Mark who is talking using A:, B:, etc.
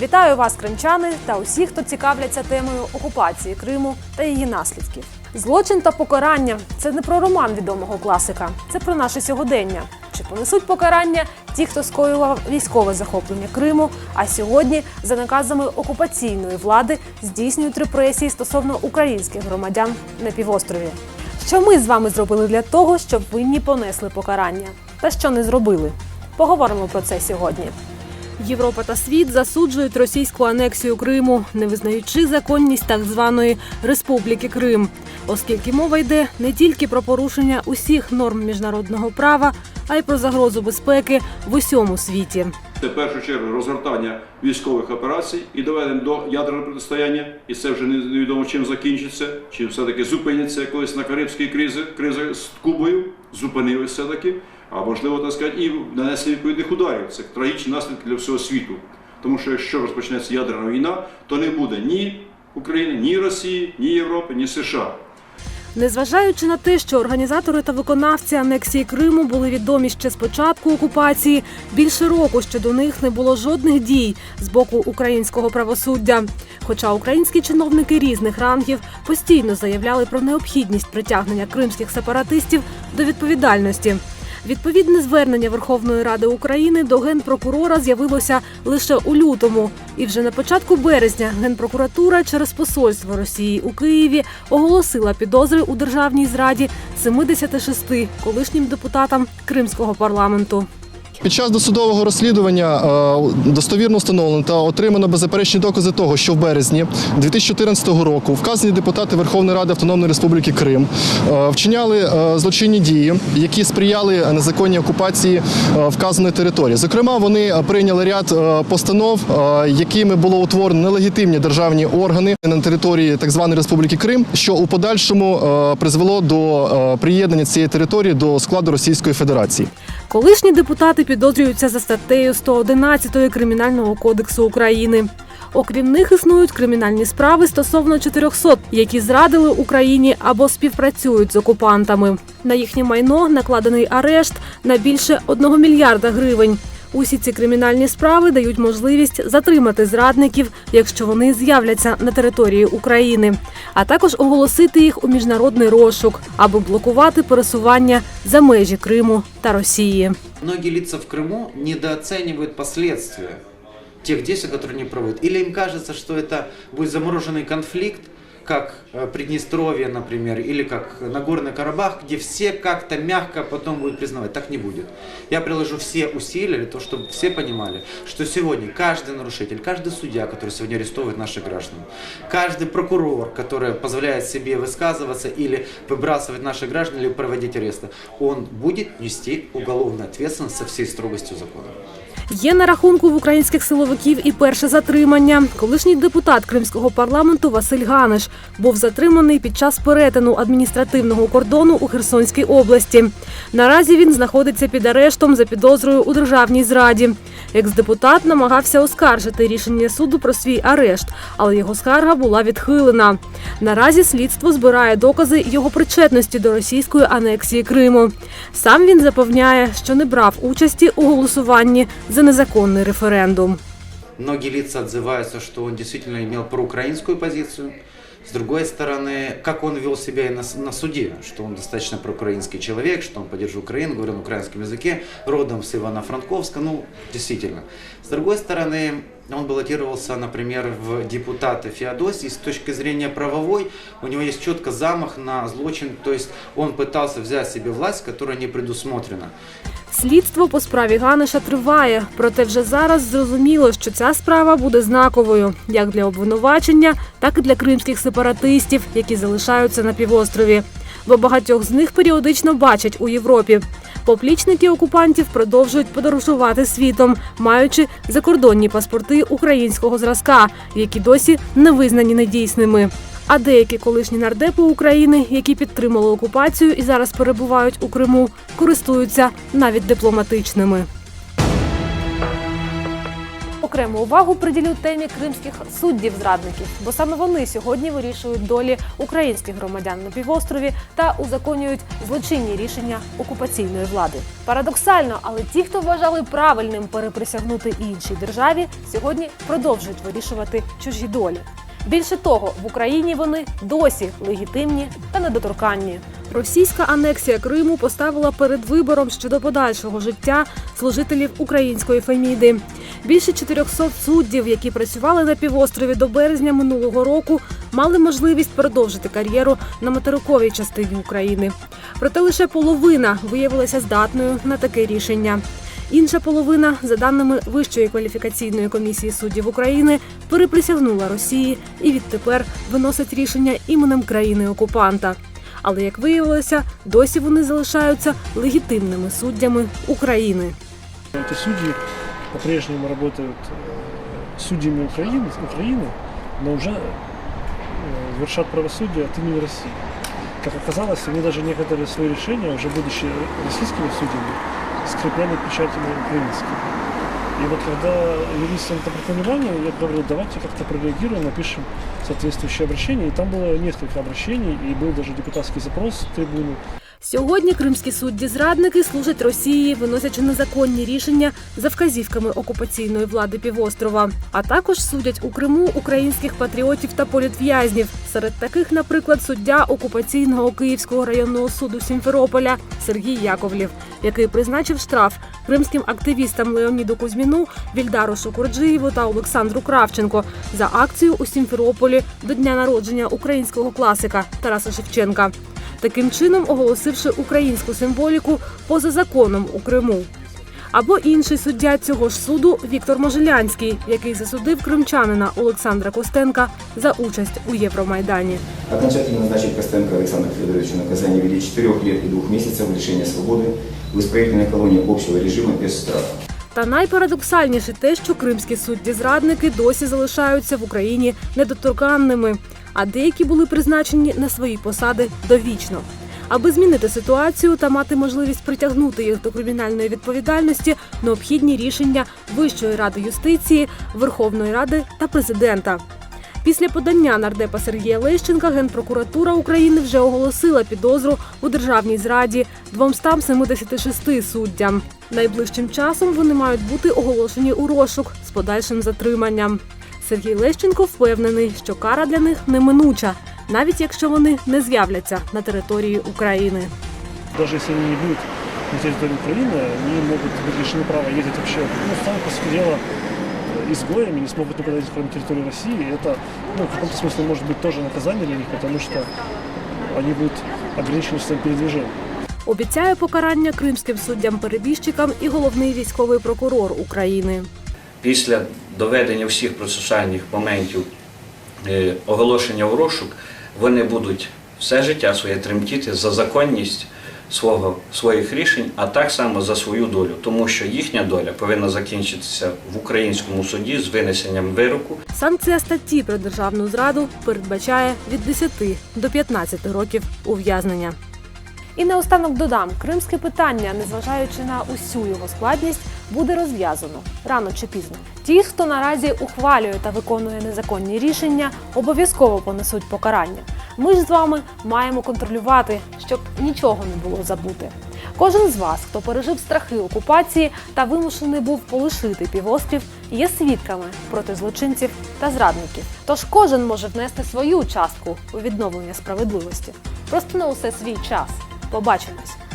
A: Вітаю вас, кримчани, та усіх, хто цікавляться темою окупації Криму та її наслідків. Злочин та покарання це не про роман відомого класика, це про наше сьогодення. Чи понесуть покарання ті, хто скоював військове захоплення Криму, а сьогодні за наказами окупаційної влади здійснюють репресії стосовно українських громадян на півострові? Що ми з вами зробили для того, щоб винні понесли покарання? Та що не зробили? Поговоримо про це сьогодні. Європа та світ засуджують російську анексію Криму, не визнаючи законність так званої Республіки Крим, оскільки мова йде не тільки про порушення усіх норм міжнародного права, а й про загрозу безпеки в усьому світі.
B: Це в першу чергу розгортання військових операцій і доведення до ядерного протистояння, і це вже невідомо чим закінчиться, чи все-таки зупиняться якось на Карибській кризі, кризі з Кубою, зупинилися все-таки, а можливо, так сказати, і нанесли відповідних ударів. Це трагічні наслідки для всього світу. Тому що якщо розпочнеться ядерна війна, то не буде ні України, ні Росії, ні Європи, ні США.
A: Незважаючи на те, що організатори та виконавці анексії Криму були відомі ще з початку окупації, більше року щодо них не було жодних дій з боку українського правосуддя. Хоча українські чиновники різних рангів постійно заявляли про необхідність притягнення кримських сепаратистів до відповідальності. Відповідне звернення Верховної Ради України до генпрокурора з'явилося лише у лютому, і вже на початку березня генпрокуратура через посольство Росії у Києві оголосила підозри у державній зраді 76 колишнім депутатам Кримського парламенту.
C: Під час досудового розслідування е, достовірно встановлено та отримано беззаперечні докази того, що в березні 2014 року вказані депутати Верховної Ради Автономної Республіки Крим е, вчиняли е, злочинні дії, які сприяли незаконній окупації вказаної території. Зокрема, вони прийняли ряд постанов, якими було утворено нелегітимні державні органи на території так званої Республіки Крим, що у подальшому призвело до приєднання цієї території до складу Російської Федерації.
A: Колишні депутати підозрюються за статтею 111 Кримінального кодексу України. Окрім них існують кримінальні справи стосовно 400, які зрадили Україні або співпрацюють з окупантами. На їхнє майно накладений арешт на більше 1 мільярда гривень. Усі ці кримінальні справи дають можливість затримати зрадників, якщо вони з'являться на території України, а також оголосити їх у міжнародний розшук або блокувати пересування за межі Криму та Росії.
D: Многие лица в Крыму недооценивают последствия тех действий, которые они проводят. Или им кажется, что это будет замороженный конфликт, Как э, Приднестровье, например, или как Нагорный Карабах, где все как-то мягко потом будут признавать. Так не будет. Я приложу все усилия для того, чтобы все понимали, что сегодня каждый нарушитель, каждый судья, который сегодня арестовывает наших граждан, каждый прокурор, который позволяет себе высказываться или выбрасывать наших граждан или проводить аресты, он будет нести уголовную ответственность со всей строгостью закона.
A: Є на рахунку в українських силовиків і перше затримання. Колишній депутат кримського парламенту Василь Ганиш був затриманий під час перетину адміністративного кордону у Херсонській області. Наразі він знаходиться під арештом за підозрою у державній зраді. Екс-депутат намагався оскаржити рішення суду про свій арешт, але його скарга була відхилена. Наразі слідство збирає докази його причетності до російської анексії Криму. Сам він запевняє, що не брав участі у голосуванні за незаконний референдум.
D: Многие лица отзываются, что он действительно имел проукраинскую позицию. С другой стороны, как он вел себя и на, на суде, что он достаточно проукраинский человек, что он поддерживает Украину, говорил на украинском языке, родом с Ивано-Франковска, ну, действительно. С другой стороны, он баллотировался, например, в депутаты Феодосии. С точки зрения правовой, у него есть четко замах на злочин, то есть он пытался взять себе власть, которая не предусмотрена.
A: Слідство по справі Ганиша триває, проте вже зараз зрозуміло, що ця справа буде знаковою як для обвинувачення, так і для кримських сепаратистів, які залишаються на півострові. Бо багатьох з них періодично бачать у Європі. Поплічники окупантів продовжують подорожувати світом, маючи закордонні паспорти українського зразка, які досі не визнані недійсними. А деякі колишні нардепи України, які підтримали окупацію і зараз перебувають у Криму, користуються навіть дипломатичними. окрему увагу приділю темі кримських суддів-зрадників, бо саме вони сьогодні вирішують долі українських громадян на півострові та узаконюють злочинні рішення окупаційної влади. Парадоксально, але ті, хто вважали правильним переприсягнути іншій державі, сьогодні продовжують вирішувати чужі долі. Більше того, в Україні вони досі легітимні та недоторканні. Російська анексія Криму поставила перед вибором щодо подальшого життя служителів української феміди. Більше 400 суддів, які працювали на півострові до березня минулого року, мали можливість продовжити кар'єру на материковій частині України. Проте лише половина виявилася здатною на таке рішення. Інша половина, за даними Вищої кваліфікаційної комісії суддів України, переприсягнула Росії і відтепер виносить рішення іменем країни-окупанта. Але як виявилося, досі вони залишаються легітимними суддями України.
E: Эти судьи по-прежнему работают э, судьями Украины, Украины но уже э, вершат правосудие от имени России. Как оказалось, они даже некоторые свои решения, уже будучи российскими судьями, скрепляли печатями украинскими. И вот когда юристам это предпринимание, я говорю, давайте как-то прореагируем, напишем соответствующее обращение. И там было несколько обращений, и был даже депутатский запрос в трибуну.
A: Сьогодні кримські судді-зрадники служать Росії, виносячи незаконні рішення за вказівками окупаційної влади півострова, а також судять у Криму українських патріотів та політв'язнів. Серед таких, наприклад, суддя окупаційного Київського районного суду Сімферополя Сергій Яковлів, який призначив штраф кримським активістам Леоніду Кузьміну, Вільдару Шукурджиєву та Олександру Кравченко за акцію у Сімферополі до дня народження українського класика Тараса Шевченка таким чином оголосивши українську символіку поза законом у Криму. Або інший суддя цього ж суду Віктор Можелянський, який засудив кримчанина Олександра Костенка за участь у Євромайдані.
F: Окончательно назначить Костенко Александру Федоровичу наказание в виде 4 лет и 2 месяцев лишения свободы в исправительной колонии общего режима без штрафа.
A: Та найпарадоксальніше те, що кримські судді-зрадники досі залишаються в Україні недоторканними, а деякі були призначені на свої посади довічно. Аби змінити ситуацію та мати можливість притягнути їх до кримінальної відповідальності, необхідні рішення Вищої ради юстиції, Верховної Ради та президента. Після подання нардепа Сергія Лещенка Генпрокуратура України вже оголосила підозру у державній зраді 276 суддям. Найближчим часом вони мають бути оголошені у розшук з подальшим затриманням. Сергій Лещенко впевнений, що кара для них неминуча, навіть якщо вони не з'являться на території України.
E: Даже если они не будут на территории Украины, они могут быть лишены права ездить вообще, ну, сами, по сути дела, э, изгоями, не смогут никуда ездить кроме территории России. И это, ну, в каком-то смысле может быть тоже наказание для них, потому что они будут ограничены в своем передвижении.
A: Обіцяє покарання кримським суддям-перебіжчикам і головний військовий прокурор України.
G: після доведення всіх процесуальних моментів е, оголошення у розшук, вони будуть все життя своє тремтіти за законність свого, своїх рішень, а так само за свою долю, тому що їхня доля повинна закінчитися в українському суді з винесенням вироку
A: Санкція статті про державну зраду передбачає від 10 до 15 років ув'язнення. І наостанок додам, кримське питання, незважаючи на усю його складність, буде розв'язано рано чи пізно. Ті, хто наразі ухвалює та виконує незаконні рішення, обов'язково понесуть покарання. Ми ж з вами маємо контролювати, щоб нічого не було забути. Кожен з вас, хто пережив страхи окупації та вимушений був полишити півострів, є свідками проти злочинців та зрадників. Тож кожен може внести свою частку у відновлення справедливості. Просто на усе свій час. Побачимось!